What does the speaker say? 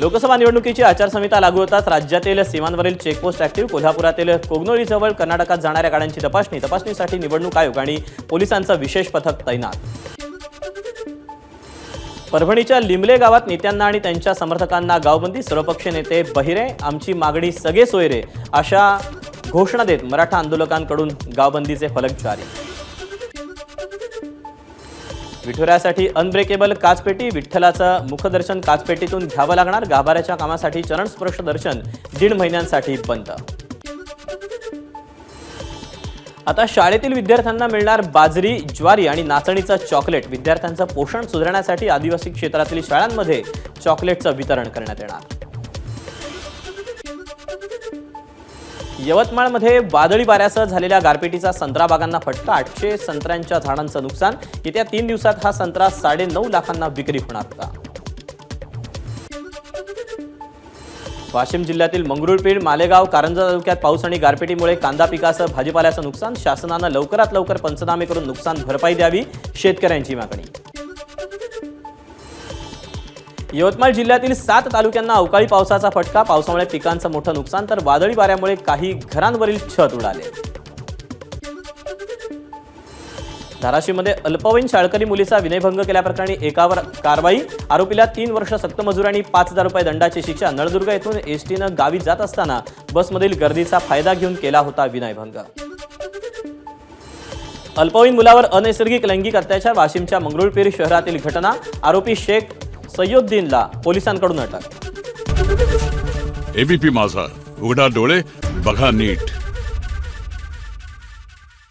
लोकसभा निवडणुकीची आचारसंहिता लागू होताच राज्यातील सीमांवरील चेकपोस्ट ऍक्टिव्ह कोल्हापुरातील कोगनोळीजवळ कर्नाटकात जाणाऱ्या गाड्यांची तपासणी. तपासणीसाठी निवडणूक आयोग आणि पोलिसांचं विशेष पथक तैनात. परभणीच्या लिमले गावात नेत्यांना आणि त्यांच्या समर्थकांना गावबंदी सर्वपक्षीय नेते बहिरे आमची मागणी सगळे सोयरे अशा घोषणा देत मराठा आंदोलकांकडून गावबंदीचे फलक जारी. विठुरायासाठी अनब्रेकेबल काचपेटी विठ्ठलाचं मुखदर्शन काचपेटीतून घ्यावं लागणार. गाभाऱ्याच्या कामासाठी चरणस्पर्श दर्शन दीड महिन्यांसाठी बंद. आता शाळेतील विद्यार्थ्यांना मिळणार बाजरी ज्वारी आणि नाचणीचं चॉकलेट विद्यार्थ्यांचं पोषण सुधारण्यासाठी आदिवासी क्षेत्रातील शाळांमध्ये चॉकलेटचं वितरण करण्यात येणार. यवतमाळमध्ये वादळी वाऱ्यासह झालेल्या गारपिटीचा संत्रा बागांना फटका. आठशे संत्र्यांच्या झाडांचं नुकसान. येत्या तीन दिवसात हा संत्रा साडे नऊ लाखांना विक्री होणार होता. वाशिम जिल्ह्यातील मंगरुळपीर मालेगाव कारंजा तालुक्यात पाऊस आणि गारपिटीमुळे कांदा पिकासह भाजीपाल्याचं नुकसान. शासनानं लवकरात लवकर पंचनामे करून नुकसान भरपाई द्यावी शेतकऱ्यांची मागणी. यवतमाळ जिल्ह्यातील सात तालुक्यांना अवकाळी पावसाचा फटका. पावसामुळे पिकांचं मोठं नुकसान तर वादळी वाऱ्यामुळे काही घरांवरील छत उडाले. धाराशिवमध्ये अल्पवयीन शाळकरी मुलीचा विनयभंग केल्याप्रकरणी एकावर कारवाई. आरोपीला तीन वर्ष सक्तमजुरी आणि पाच हजार रुपये दंडाची शिक्षा. नळदुर्ग येथून एसटीनं गावी जात असताना बसमधील गर्दीचा फायदा घेऊन केला होता विनयभंग. अल्पवयीन मुलावर अनैसर्गिक लैंगिक अत्याचार वाशिमच्या मंगरुळपीर शहरातील घटना. आरोपी शेख सय्योद्दीनला पोलिसांकडून अटक. एबीपी माझा. उघडा डोळे बघा नीट.